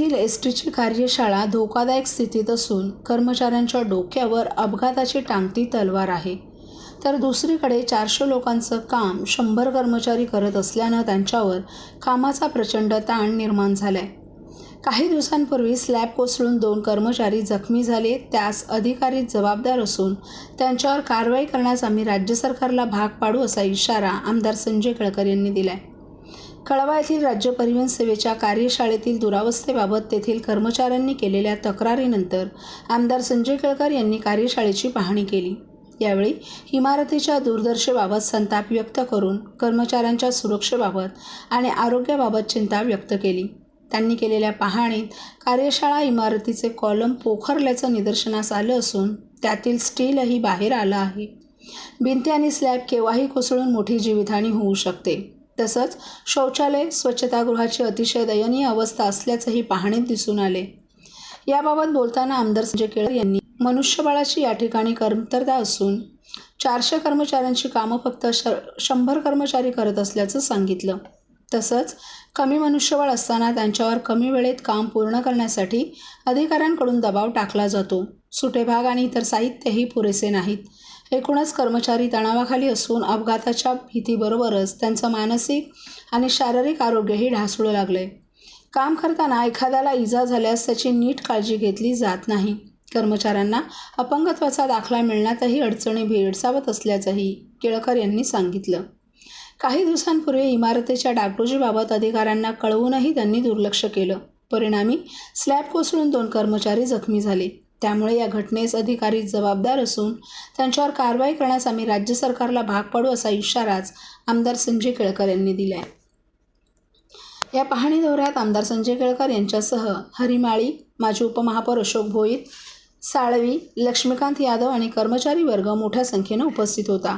येथील एस टीची कार्यशाळा धोकादायक स्थितीत असून कर्मचाऱ्यांच्या डोक्यावर अपघाताची टांगती तलवार आहे. तर दुसरीकडे चारशे लोकांचं काम शंभर कर्मचारी करत असल्यानं त्यांच्यावर कामाचा प्रचंड ताण निर्माण झालाय. काही दिवसांपूर्वी स्लॅब कोसळून दोन कर्मचारी जखमी झाले त्यास अधिकारी जबाबदार असून त्यांच्यावर कारवाई करण्यास आम्ही राज्य सरकारला भाग पाडू असा इशारा आमदार संजय केळकर यांनी दिलाय. कळवा येथील राज्य परिवहन सेवेच्या कार्यशाळेतील दुरावस्थेबाबत तेथील कर्मचाऱ्यांनी केलेल्या तक्रारीनंतर आमदार संजय केळकर यांनी कार्यशाळेची पाहणी केली. यावेळी इमारतीच्या दुर्दर्शेबाबत संताप व्यक्त करून कर्मचाऱ्यांच्या सुरक्षेबाबत आणि आरोग्याबाबत चिंता व्यक्त केली. त्यांनी केलेल्या पाहणीत कार्यशाळा इमारतीचे कॉलम पोखरल्याचं निदर्शनास आलं असून त्यातील स्टीलही बाहेर आलं आहे. भिंती आणि स्लॅब केव्हाही कोसळून मोठी जीवितहानी होऊ शकते. तसंच शौचालय स्वच्छतागृहाची अतिशय दयनीय अवस्था असल्याचंही पाहणीत दिसून आले. याबाबत बोलताना आमदार संजय केळकर यांनी मनुष्यबळाची या ठिकाणी कमतरता असून चारशे कर्मचाऱ्यांची कामं फक्त श शंभर कर्मचारी करत असल्याचं सांगितलं. तसंच कमी मनुष्यबळ असताना त्यांच्यावर कमी वेळेत काम पूर्ण करण्यासाठी अधिकाऱ्यांकडून दबाव टाकला जातो. सुटे भाग आणि इतर साहित्यही पुरेसे नाहीत. एकूणच कर्मचारी तणावाखाली असून अपघाताच्या भीतीबरोबरच त्यांचं मानसिक आणि शारीरिक आरोग्यही ढासळू लागले काम करताना एखाद्याला इजा झाल्यास त्याची नीट काळजी घेतली जात नाही. कर्मचाऱ्यांना अपंगत्वाचा दाखला मिळण्यातही अडचणी भेडसावत असल्याचंही केळकर यांनी सांगितलं. काही दिवसांपूर्वी इमारतीच्या डागडुजीबाबत अधिकाऱ्यांना कळवूनही त्यांनी दुर्लक्ष केलं. परिणामी स्लॅब कोसळून दोन कर्मचारी जखमी झाले. त्यामुळे या घटनेस अधिकारी जबाबदार असून त्यांच्यावर कारवाई करण्यास आम्ही राज्य सरकारला भाग पाडू असा इशाराच आमदार संजय केळकर यांनी दिला आहे या पाहणी दौऱ्यात आमदार संजय केळकर यांच्यासह हरिमाळी माजी उपमहापौर अशोक भोईर साळवी लक्ष्मीकांत यादव आणि कर्मचारी वर्ग मोठ्या संख्येनं उपस्थित होता.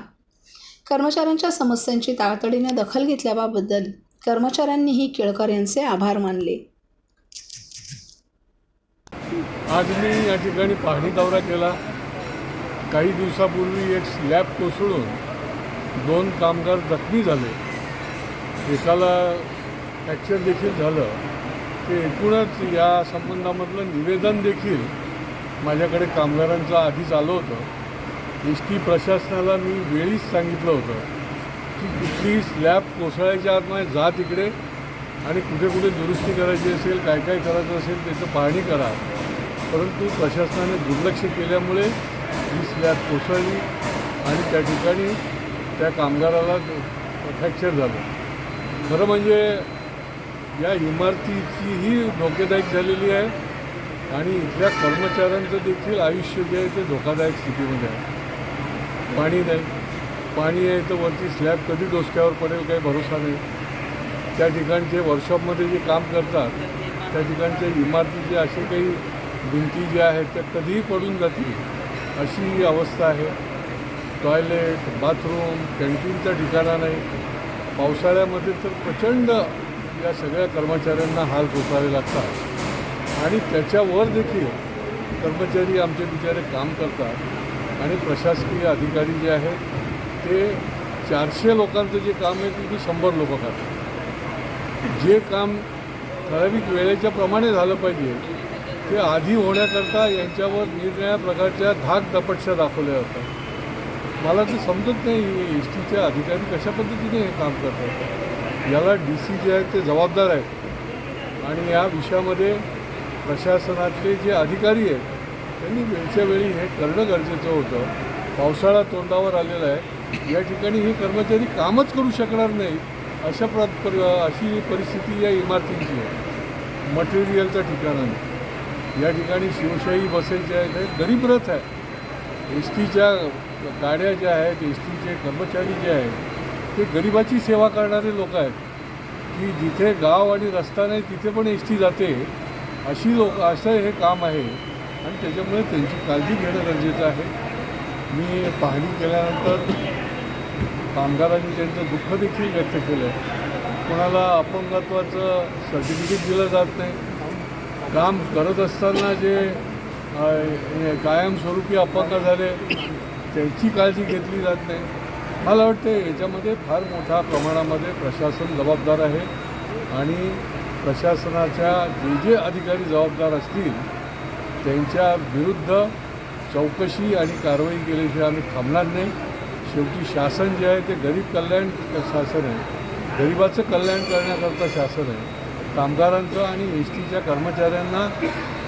कर्मचाऱ्यांच्या समस्यांची तातडीने दखल घेतल्याबद्दल कर्मचाऱ्यांनीही केळकर यांचे आभार मानले. आज मी या ठिकाणी पाहणी दौरा केला. काही दिवसापूर्वी एक स्लॅब कोसळून दोन कामगार जखमी झाले. एकाला फ्रॅक्चर देखील झालं. ते एकूणच या संबंधामधलं निवेदन देखील माझ्याकडे कामगारांचं आधीच आलं होतं. एस टी प्रशासनाला मी वेळीच सांगितलं होतं की कुठली स्लॅब कोसळायच्या आत नाही जा तिकडे आणि कुठे कुठे दुरुस्ती करायची असेल काय काय करायचं असेल त्याचं पाहणी करा. परंतु प्रशासनाने दुर्लक्ष केल्यामुळे ही स्लॅब कोसळली आणि त्या ठिकाणी त्या कामगाराला फ्रॅक्चर झालं. खरं म्हणजे या इमारतीचीही धोकेदायक झालेली आहे आणि इथल्या कर्मचाऱ्यांचं देखील आयुष्य जे आहे ते धोकादायक स्थितीमध्ये आहे. पाणी नाही. पाणी आहे तर वरती स्लॅब कधी डोसक्यावर पडेल काही भरोसा नाही. त्या ठिकाणचे वर्कशॉपमध्ये जे काम करतात त्या ठिकाणच्या इमारतीचे असे काही भिंती ज्या आहेत त्या कधीही पडून जातील अशी अवस्था आहे. टॉयलेट बाथरूम कॅन्टीनचा ठिकाणा नाही. पावसाळ्यामध्ये तर प्रचंड या सगळ्या कर्मचाऱ्यांना हाल सोसावे लागतात. आणि त्याच्यावर देखील कर्मचारी आमचे बिचारे काम करतात. आणि प्रशासकीय अधिकारी जे आहेत ते चारशे लोकांचं जे काम आहे ते शंभर लोक करतात. जे काम ठराविक वेळेच्या प्रमाणे झालं पाहिजे ते आधी होण्याकरता यांच्यावर निरनिळ्या प्रकारच्या धाक दपटशा दाखवल्या जातात मला ते समजत नाही एस टीच्या अधिकारी कशा पद्धतीने हे काम करतात याला डी सी जे आहेत ते जबाबदार आहेत. आणि या विषयामध्ये प्रशासनातले जे अधिकारी आहेत त्यांनी वेळच्या वेळी हे करणं गरजेचं होतं. पावसाळा तोंडावर आलेला आहे. या ठिकाणी हे कर्मचारी कामच करू शकणार नाही अशा प्र अशी परिस्थिती या इमारतींची आहे. मटेरियलचं ठिकाणं नाही या ठिकाणी शिवशाही बसेस ज्या आहेत हे गरीब रथ आहे. एस टीच्या गाड्या ज्या आहेत एस टीचे कर्मचारी जे आहेत ते गरिबाची सेवा करणारे लोक आहेत. की जिथे गाव आणि रस्ता नाही तिथे पण एस टी जाते. अशी लोक असं हे काम आहे. आणि त्याच्यामुळे त्यांची काळजी घेणं गरजेचं आहे. मी पाहणी केल्यानंतर कामगारांनी त्यांचं दुःख देखील व्यक्त केलं आहे कोणाला अपंगत्वाचं सर्टिफिकेट दिलं जात नाही. काम करत असताना जे कायमस्वरूपी अपंग झाले त्यांची काळजी घेतली जात नाही. मला वाटतं याच्यामध्ये फार मोठ्या प्रमाणामध्ये प्रशासन जबाबदार आहे आणि प्रशासनाच्या जे जे अधिकारी जबाबदार असतील त्यांच्या विरुद्ध चौकशी आणि कारवाई केल्याशिवाय आम्ही थांबणार नाही. शेवटी शासन जे आहे ते गरीब कल्याण शासन आहे. गरिबाचं कल्याण करण्याकरता शासन आहे. कामगारांचं आणि एस टीच्या कर्मचाऱ्यांना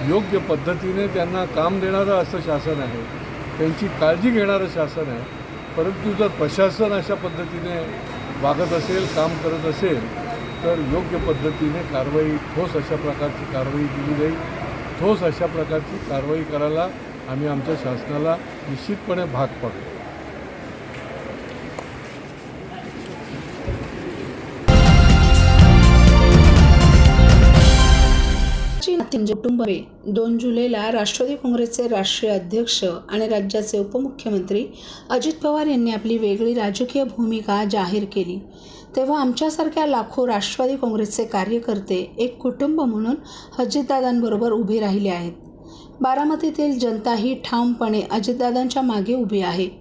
योग्य पद्धतीने त्यांना काम देणारं असं शासन आहे. त्यांची काळजी घेणारं शासन आहे. परंतु जर प्रशासन अशा पद्धतीने वागत असेल काम करत असेल तर योग्य पद्धतीने कारवाई ठोस अशा प्रकारची कारवाई केली जाईल. ठोस अशा प्रकारची कारवाई करायला आम्ही आमच्या शासनाला निश्चितपणे भाग पाडू. ची कुटुंबे. दोन जुलैला राष्ट्रवादी काँग्रेसचे राष्ट्रीय अध्यक्ष आणि राज्याचे उपमुख्यमंत्री अजित पवार यांनी आपली वेगळी राजकीय भूमिका जाहीर केली. तेव्हा आमच्यासारख्या लाखो राष्ट्रवादी काँग्रेसचे कार्यकर्ते एक कुटुंब म्हणून अजितदादांबरोबर उभे राहिले आहेत. बारामतीतील जनता ही ठामपणे अजितदादांच्या मागे उभी आहे.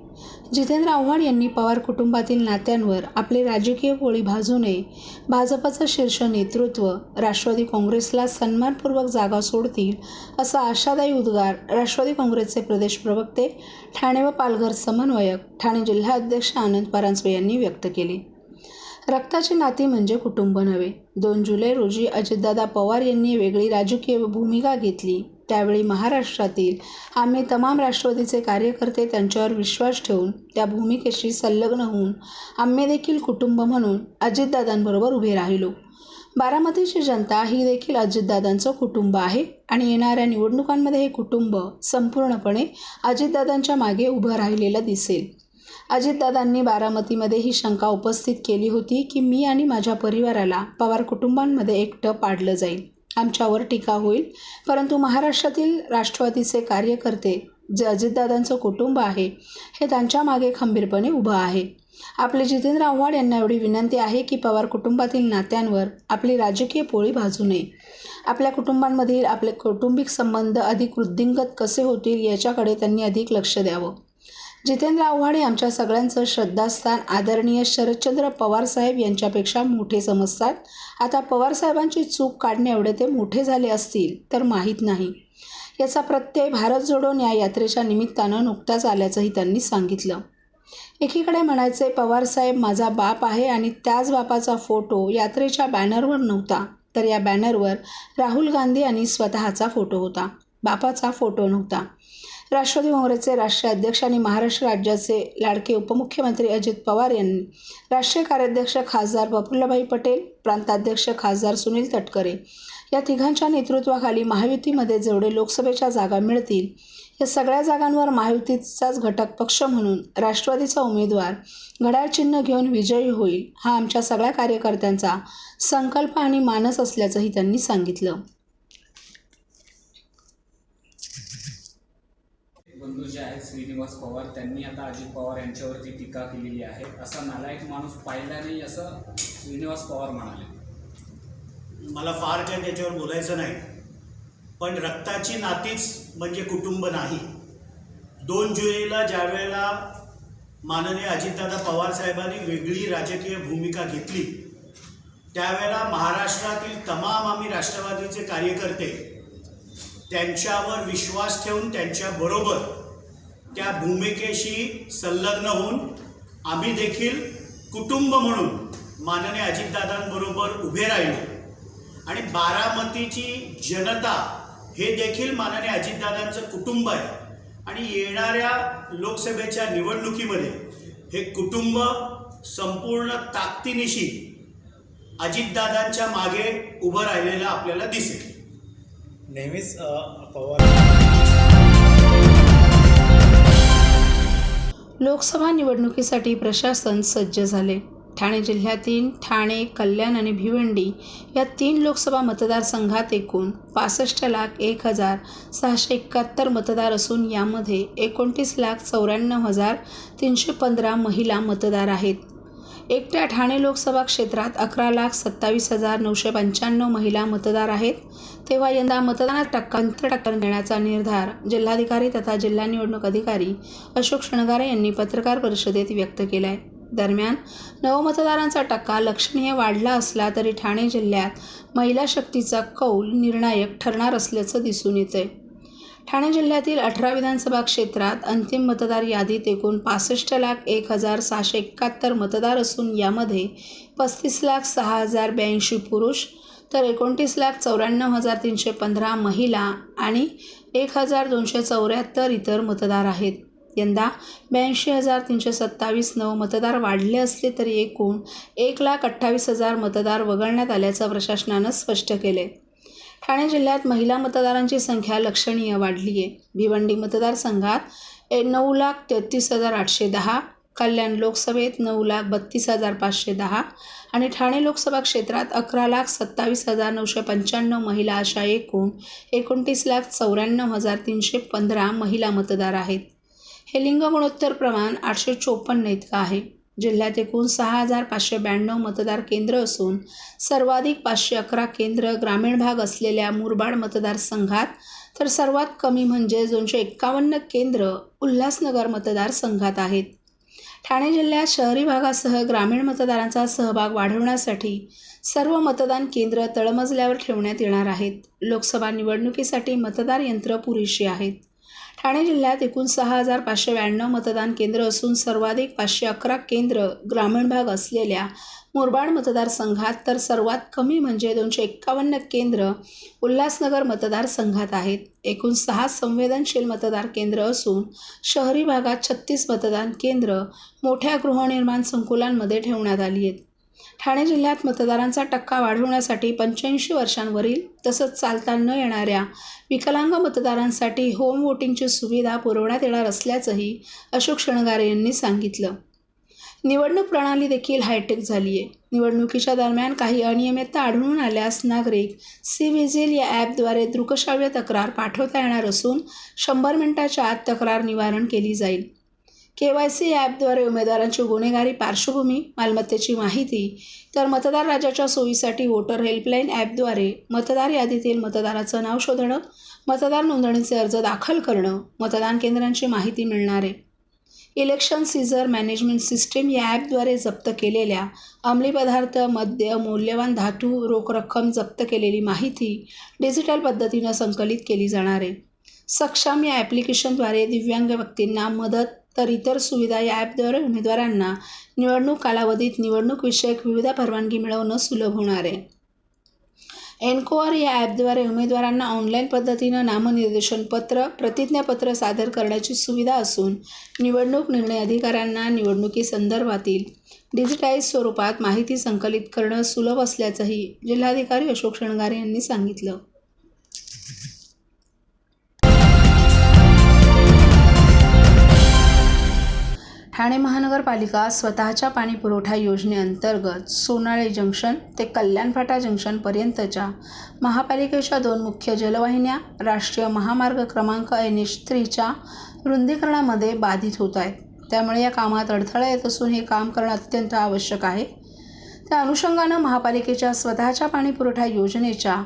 जितेंद्र आव्हाड यांनी पवार कुटुंबातील नात्यांवर आपली राजकीय पोळी भाजू नये भाजपचं शीर्ष नेतृत्व राष्ट्रवादी काँग्रेसला सन्मानपूर्वक जागा सोडतील असा आशादायी उद्गार राष्ट्रवादी काँग्रेसचे प्रदेश प्रवक्ते ठाणे व पालघर समन्वयक ठाणे जिल्हाध्यक्ष आनंद परांजपे यांनी व्यक्त केले. रक्ताची नाती म्हणजे कुटुंब नव्हे. दोन जुलै रोजी अजितदादा पवार यांनी वेगळी राजकीय भूमिका घेतली. त्यावेळी महाराष्ट्रातील आम्ही तमाम राष्ट्रवादीचे कार्यकर्ते त्यांच्यावर विश्वास ठेवून त्या भूमिकेशी संलग्न होऊन आम्ही देखील कुटुंब म्हणून अजितदादांबरोबर उभे राहिलो. बारामतीची जनता ही देखील अजितदादांचं कुटुंब आहे आणि येणाऱ्या निवडणुकांमध्ये हे कुटुंब संपूर्णपणे अजितदादांच्या मागे उभं राहिलेलं दिसेल. अजितदादांनी बारामतीमध्ये ही शंका उपस्थित केली होती की मी आणि माझ्या परिवाराला पवार कुटुंबांमध्ये एकटं पाडलं जाईल. आमच्यावर टीका होईल. परंतु महाराष्ट्रातील राष्ट्रवादीचे कार्यकर्ते जे अजितदादांचं कुटुंब आहे हे त्यांच्या मागे खंबीरपणे उभं आहे. आपले जितेंद्र आव्हाड यांना एवढी विनंती आहे की पवार कुटुंबातील नात्यांवर आपली राजकीय पोळी भाजू नये. आपल्या कुटुंबांमधील आपले कौटुंबिक संबंध अधिक वृद्धिंगत कसे होतील याच्याकडे त्यांनी अधिक लक्ष द्यावं. जितेंद्र आव्हाड हे आमच्या सगळ्यांचं श्रद्धास्थान आदरणीय शरदचंद्र पवारसाहेब यांच्यापेक्षा मोठे समजतात. आता पवारसाहेबांची चूक काढणे एवढे ते मोठे झाले असतील तर माहीत नाही. याचा प्रत्यय भारत जोडो या यात्रेच्या निमित्तानं नुकताच आल्याचंही त्यांनी सांगितलं. एकीकडे म्हणायचे पवारसाहेब माझा बाप आहे आणि त्याच बापाचा फोटो यात्रेच्या बॅनरवर नव्हता तर या बॅनरवर राहुल गांधी आणि स्वतःचा फोटो होता. बापाचा फोटो नव्हता. राष्ट्रवादी काँग्रेसचे राष्ट्रीय अध्यक्ष आणि महाराष्ट्र राज्याचे लाडके उपमुख्यमंत्री अजित पवार यांनी राष्ट्रीय कार्याध्यक्ष खासदार प्रफुल्लभाई पटेल प्रांताध्यक्ष खासदार सुनील तटकरे या तिघांच्या नेतृत्वाखाली महायुतीमध्ये जेवढे लोकसभेच्या जागा मिळतील या सगळ्या जागांवर महायुतीचाच घटक पक्ष म्हणून राष्ट्रवादीचा उमेदवार घड्याळ चिन्ह घेऊन विजयी होईल हा आमच्या सगळ्या कार्यकर्त्यांचा संकल्प आणि मानस असल्याचंही त्यांनी सांगितलं. बंधू जे आहेत श्रीनिवास पवार त्यांनी आता अजित पवार यांच्यावरती टीका केलेली आहे. असा नालायक माणूस पाहिला नाही असं श्रीनिवास पवार म्हणाले. मला फार काही त्याच्यावर बोलायचं नाही. पण रक्ताची नातीच म्हणजे कुटुंब नाही. दोन जुलैला ज्यावेळेला माननीय अजितदादा पवार साहेबांनी वेगळी राजकीय भूमिका घेतली त्यावेळेला महाराष्ट्रातील तमाम आम्ही राष्ट्रवादीचे कार्यकर्ते त्यांच्यावर विश्वास ठेवून त्यांच्याबरोबर त्या भूमिकेशी संलग्न होऊन आम्ही देखील कुटुंब म्हणून माननीय अजितदादांबरोबर उभे राहिलो. आणि बारामतीची जनता हे देखील माननीय अजितदादांचं कुटुंब आहे. आणि येणाऱ्या लोकसभेच्या निवडणुकीमध्ये हे कुटुंब संपूर्ण ताकदीनिशी अजितदादांच्या मागे उभं राहिलेलं आपल्याला दिसेल. नेहमीच पवार लोकसभा निवडणुकीसाठी प्रशासन सज्ज झाले. ठाणे जिल्ह्यातील ठाणे कल्याण आणि भिवंडी या तीन लोकसभा मतदारसंघात एकूण पासष्ट लाख एक हजार सहाशे एकाहत्तर मतदार असून यामध्ये एकोणतीस लाख चौऱ्याण्णव हजार तीनशे पंधरा महिला मतदार आहेत. एकट्या ठाणे लोकसभा क्षेत्रात अकरा लाख सत्तावीस हजार नऊशे पंच्याण्णव महिला मतदार आहेत. तेव्हा यंदा मतदानात टक्कांतर टक्कर देण्याचा निर्धार जिल्हाधिकारी तथा जिल्हा निवडणूक अधिकारी अशोक शणगारे यांनी पत्रकार परिषदेत व्यक्त केला आहे दरम्यान नवमतदारांचा टक्का लक्षणीय वाढला असला तरी ठाणे जिल्ह्यात महिला शक्तीचा कौल निर्णायक ठरणार असल्याचं दिसून येतंय. ठाणे जिल्ह्यातील अठरा विधानसभा क्षेत्रात अंतिम मतदार यादीत एकूण पासष्ट लाख एक हजार सहाशे एकाहत्तर मतदार असून यामध्ये पस्तीस लाख सहा हजार ब्याऐंशी पुरुष तर एकोणतीस लाख चौऱ्याण्णव हजार तीनशे पंधरा महिला आणि एक हजार दोनशे चौऱ्याहत्तर इतर मतदार आहेत. यंदा ब्याऐंशी हजार तीनशे सत्तावीस नऊ मतदार वाढले असले तरी एकूण एक लाख अठ्ठावीस हजार मतदार वगळण्यात आल्याचं प्रशासनानं स्पष्ट केले ठाणे जिल्ह्यात महिला मतदारांची संख्या लक्षणीय वाढली आहे भिवंडी मतदारसंघात ए नऊ लाख तेहतीस हजार आठशे दहा कल्याण लोकसभेत नऊ लाख बत्तीस हजार पाचशे दहा आणि ठाणे लोकसभा क्षेत्रात अकरा लाख सत्तावीस हजार नऊशे पंच्याण्णव महिला अशा एकूण एकोणतीस लाख चौऱ्याण्णव हजार तीनशे पंधरा महिला मतदार आहेत. हे लिंग गुणोत्तर प्रमाण आठशे चोपन्न इतकं आहे. जिल्ह्यात एकूण सहा हजार पाचशे ब्याण्णव मतदार केंद्र असून सर्वाधिक पाचशे अकरा केंद्र ग्रामीण भाग असलेल्या मुरबाड मतदारसंघात. तर सर्वात कमी म्हणजे दोनशे एक्कावन्न केंद्र उल्हासनगर मतदारसंघात आहेत. ठाणे जिल्ह्यात शहरी भागासह ग्रामीण मतदारांचा सहभाग वाढवण्यासाठी सर्व मतदान केंद्र तळमजल्यावर ठेवण्यात येणार आहेत. लोकसभा निवडणुकीसाठी मतदार यंत्र पुरेशी आहेत. ठाणे जिल्ह्यात एकूण सहा हजार पाचशे ब्याण्णव मतदान केंद्र असून सर्वाधिक पाचशे अकरा केंद्र ग्रामीण भाग असलेल्या मुरबाड मतदारसंघात तर सर्वात कमी म्हणजे दोनशे एक्कावन्न केंद्र उल्हासनगर मतदारसंघात आहेत. एकूण सहा संवेदनशील मतदार केंद्र असून शहरी भागात छत्तीस मतदान केंद्र मोठ्या गृहनिर्माण संकुलांमध्ये ठेवण्यात आली आहेत. ठाणे जिल्ह्यात मतदारांचा टक्का वाढवण्यासाठी पंच्याऐंशी वर्षांवरील तसंच चालता न येणाऱ्या विकलांग मतदारांसाठी होम वोटिंगची सुविधा पुरवण्यात येणार असल्याचंही अशोक शणगारे यांनी सांगितलं. निवडणूक प्रणाली देखील हायटेक झाली आहे निवडणुकीच्या दरम्यान काही अनियमितता आढळून आल्यास नागरिक सी विजिल या ॲपद्वारे दृकश्राव्य तक्रार पाठवता येणार असून शंभर मिनिटाच्या आत तक्रार निवारण केली जाईल. के वाय सी ॲपद्वारे उमेदवारांची गुन्हेगारी पार्श्वभूमी मालमत्तेची माहिती तर मतदार राजाच्या सोयीसाठी वोटर हेल्पलाईन ॲपद्वारे मतदार यादीतील मतदाराचं नाव शोधणं मतदार नोंदणीचे अर्ज दाखल करणं मतदान केंद्रांची माहिती मिळणारे. इलेक्शन सीझर मॅनेजमेंट सिस्टीम या ॲपद्वारे जप्त केलेल्या अंमली पदार्थ मद्य मौल्यवान धातू रोख रक्कम जप्त केलेली माहिती डिजिटल पद्धतीनं संकलित केली जाणार. आहे सक्षम या ॲप्लिकेशनद्वारे दिव्यांग व्यक्तींना मदत तर इतर सुविधा या ॲपद्वारे उमेदवारांना निवडणूक कालावधीत निवडणूक विषयक विविध परवानगी मिळवणं सुलभ होणार आहे. एनकोअर या ॲपद्वारे उमेदवारांना ऑनलाईन पद्धतीनं नामनिर्देशन पत्र प्रतिज्ञापत्र सादर करण्याची सुविधा असून निवडणूक निर्णय अधिकाऱ्यांना निवडणुकीसंदर्भातील डिजिटाईज स्वरूपात माहिती संकलित करणं सुलभ असल्याचंही जिल्हाधिकारी अशोक शणगारे यांनी सांगितलं. ठाणे महानगरपालिका स्वतःच्या पाणी पुरवठा योजनेअंतर्गत सोनाळे जंक्शन ते कल्याणफाटा जंक्शनपर्यंतच्या महापालिकेच्या दोन मुख्य जलवाहिन्या राष्ट्रीय महामार्ग क्रमांक एन एच थ्रीच्या रुंदीकरणामध्ये बाधित होत आहेत. त्यामुळे या कामात अडथळा येत असून हे काम करणं अत्यंत आवश्यक आहे. त्या अनुषंगानं महापालिकेच्या स्वतःच्या पाणी पुरवठा योजनेच्या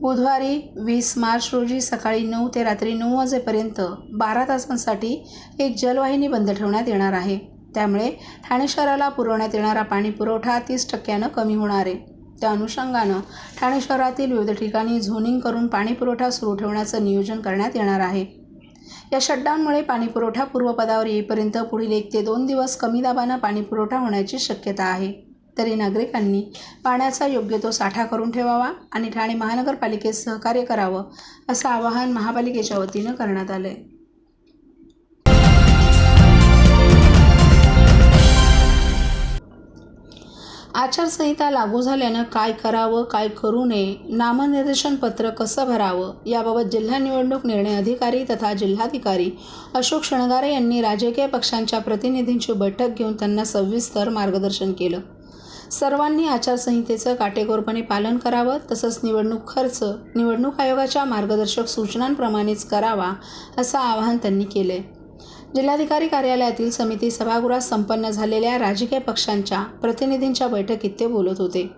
बुधवारी वीस मार्च रोजी सकाळी नऊ ते रात्री नऊ वाजेपर्यंत बारा तासांसाठी एक जलवाहिनी बंद ठेवण्यात येणार आहे. त्यामुळे ठाणे शहराला पुरवण्यात येणारा पाणी पुरवठा तीस टक्क्यानं कमी होणार आहे. त्या अनुषंगानं ठाणे शहरातील विविध ठिकाणी झोनिंग करून पाणी पुरवठा सुरू ठेवण्याचं नियोजन करण्यात येणार आहे. या शटडाऊनमुळे पाणीपुरवठा पूर्वपदावर येईपर्यंत पुढील एक ते दोन दिवस कमी दाबानं पाणीपुरवठा होण्याची शक्यता आहे. तरी नागरिकांनी पाण्याचा योग्य तो साठा करून ठेवावा आणि ठाणे महानगरपालिकेत सहकार्य करावं असं आवाहन महापालिकेच्या वतीनं करण्यात आलं आहे आचारसंहिता लागू झाल्यानं काय करावं काय करू नये नामनिर्देशन पत्र कसं भरावं याबाबत जिल्हा निवडणूक निर्णय अधिकारी तथा जिल्हाधिकारी अशोक शणगारे यांनी राजकीय पक्षांच्या प्रतिनिधींची बैठक घेऊन त्यांना सविस्तर मार्गदर्शन केलं. सर्वांनी आचारसंहितेचं काटेकोरपणे पालन करावं तसंच निवडणूक खर्च निवडणूक आयोगाच्या मार्गदर्शक सूचनांप्रमाणेच करावा असं आवाहन त्यांनी केलं आहे जिल्हाधिकारी कार्यालयातील समिती सभागृहात संपन्न झालेल्या राजकीय पक्षांच्या प्रतिनिधींच्या बैठकीत ते बोलत होते.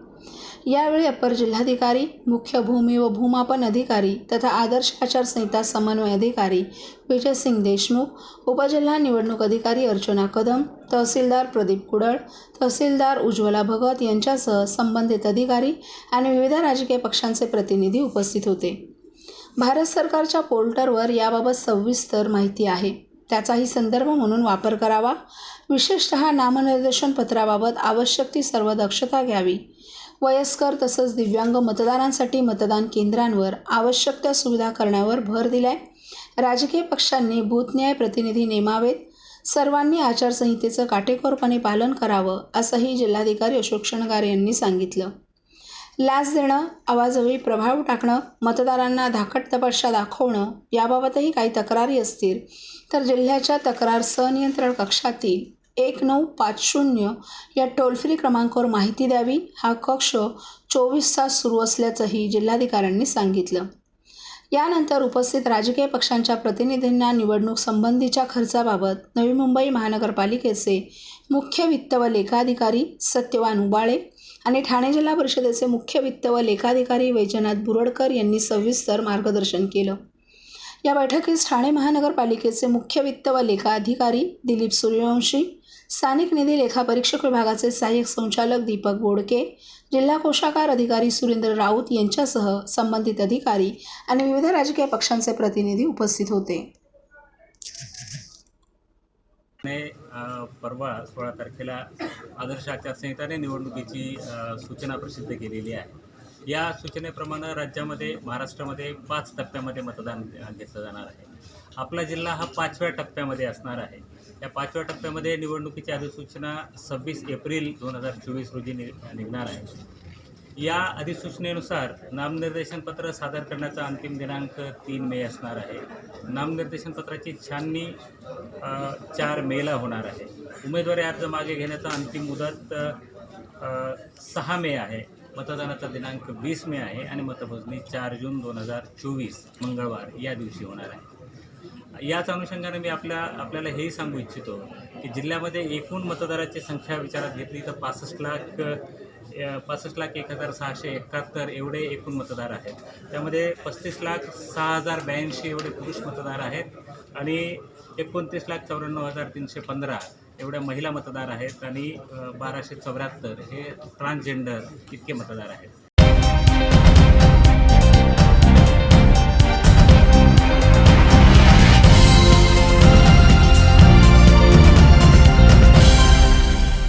यावेळी अपर जिल्हाधिकारी मुख्य भूमी व भूमापन अधिकारी तथा आदर्श आचारसंहिता समन्वय अधिकारी विजय सिंग देशमुख उपजिल्हा निवडणूक अधिकारी अर्चना कदम तहसीलदार प्रदीप कुडळ तहसीलदार उज्ज्वला भगत यांच्यासह संबंधित अधिकारी आणि विविध राजकीय पक्षांचे प्रतिनिधी उपस्थित होते. भारत सरकारच्या पोर्टलवर याबाबत सविस्तर माहिती आहे. त्याचाही संदर्भ म्हणून वापर करावा. विशेषतः नामनिर्देशन पत्राबाबत आवश्यक ती सर्व दक्षता घ्यावी. वयस्कर तसंच दिव्यांग मतदारांसाठी मतदान केंद्रांवर आवश्यक त्या सुविधा करण्यावर भर दिलाय. राजकीय पक्षांनी बूथन्याय प्रतिनिधी नेमावेत. सर्वांनी आचारसंहितेचं काटेकोरपणे पालन करावं असंही जिल्हाधिकारी अशोक शणगारे यांनी सांगितलं. लाच देणं आवाजवी प्रभाव टाकणं मतदारांना धाकट तपस्या दाखवणं याबाबतही काही तक्रारी असतील तर जिल्ह्याच्या तक्रार सनियंत्रण कक्षातील एक नऊ पाच शून्य या टोल फ्री क्रमांकावर माहिती द्यावी. हा कक्ष चोवीस तास सुरू असल्याचंही जिल्हाधिकाऱ्यांनी सांगितलं. यानंतर उपस्थित राजकीय पक्षांच्या प्रतिनिधींना निवडणूक संबंधीच्या खर्चाबाबत नवी मुंबई महानगरपालिकेचे मुख्य वित्त व लेखाधिकारी सत्यवान उबाळे आणि ठाणे जिल्हा परिषदेचे मुख्य वित्त व लेखाधिकारी वैजनाथ बुरडकर यांनी सविस्तर मार्गदर्शन केलं. या बैठकीस ठाणे महानगरपालिकेचे मुख्य वित्त व लेखाधिकारी दिलीप सूर्यवंशी स्थानिक निधी लेखापरीक्षक विभागाचे सहाय्यक संचालक दीपक बोडके जिल्हा कोषागार अधिकारी सुरेंद्र राऊत यांच्यासह संबंधित अधिकारी आणि विविध राजकीय पक्षांचे प्रतिनिधी उपस्थित होते. परवा सोळा तारखेला आदर्श आचारसंहिताने निवडणुकीची सूचना प्रसिद्ध केलेली आहे. या सूचनेप्रमाणे राज्यामध्ये महाराष्ट्रामध्ये पाच टप्प्यामध्ये मतदान घेतलं जाणार आहे. आपला जिल्हा हा पाचव्या टप्प्यामध्ये असणार आहे. या पाचव्या टप्प्यामध्ये निवडणुकीची अधिसूचना सव्वीस एप्रिल दोन हजार चोवीस रोजी नि निघणार आहे. या अधिसूचनेनुसार नामनिर्देशन पत्र सादर करण्याचा अंतिम दिनांक तीन मे असणार आहे. नामनिर्देशन पत्राची छाननी चार मेला होणार आहे. उमेदवारी अर्ज मागे घेण्याचा अंतिम मुदत सहा मे आहे. मतदानाचा दिनांक वीस मे आहे आणि मतमोजणी चार जून दोन हजार चोवीस मंगळवार या दिवशी होणार आहे. याच अनुषंगाने मी आपल्या आपल्याला हेही सांगू इच्छितो की जिल्ह्यामध्ये एकूण मतदाराची संख्या विचारात घेतली तर पासष्ट लाख पासष्ट लाख एक हजार सहाशे एकाहत्तर एवढे एकूण मतदार आहेत. त्यामध्ये पस्तीस लाख सहा हजार ब्याऐंशी एवढे पुरुष मतदार आहेत आणि एकोणतीस लाख चौऱ्याण्णव हजार तीनशे पंधरा एवढ्या महिला मतदार आहेत आणि बाराशे चौऱ्याहत्तर हे ट्रान्सजेंडर इतके मतदार आहेत.